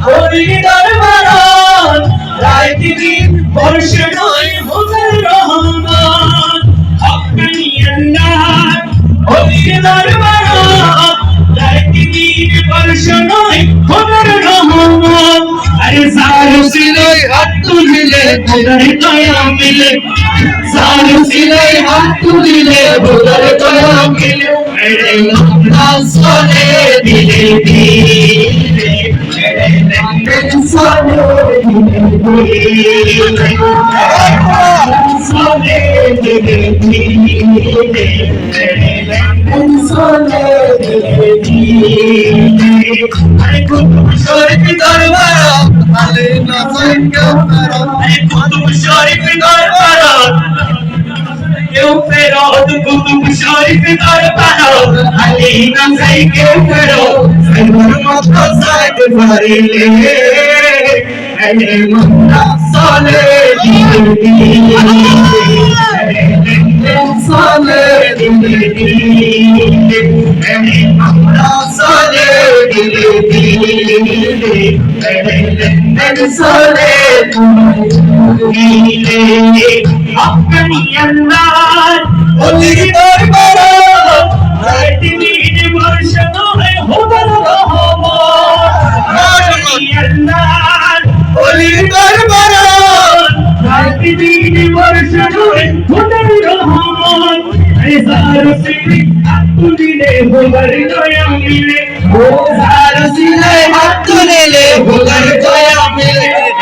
না যাইতে করো সাইবার মতো সাইক ভাই রে মামলা সালে দিলে লঙ্গন সালে দিলে রে মামলা সালে দিলে রে লঙ্গন সালে দিলে আপনি আল্লাহ ওই দরবার রায় দিন বর্ষ নয় হুজুর রহমান। আপনি আল্লাহ ওই দরবার রায় দিন বর্ষ নয় রহমান। আরে সারু সিলাই হাত তুলিলে খোদার দয়া মিলে। সারু সিলাই হাত তুলিলে খোদার দয়া মিলে। আরে মামলা সনে দিলে দিলে দরবার আলে না সঙ্গে আরে কুতুব শরীফ দরবার ফেরত কুতুব শরীফ দরবার আলে না যাই কেউ ফেরত সাইবার মতো সাইড ভরিলে আরে মন্না সালে সালে আমরা সালে সালে আপনি আল্লাহ ওলি দরবার রাইতিনির বর্ষণ হয় তুলিলে ভোগার দয়া মিলে ভোগার দয়া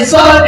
It's all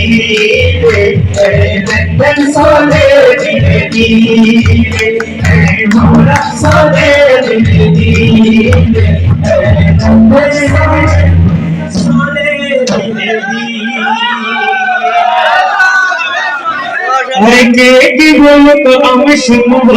আরে সালে দিলে দিলে আরে কে কি বলতো আমি শুনব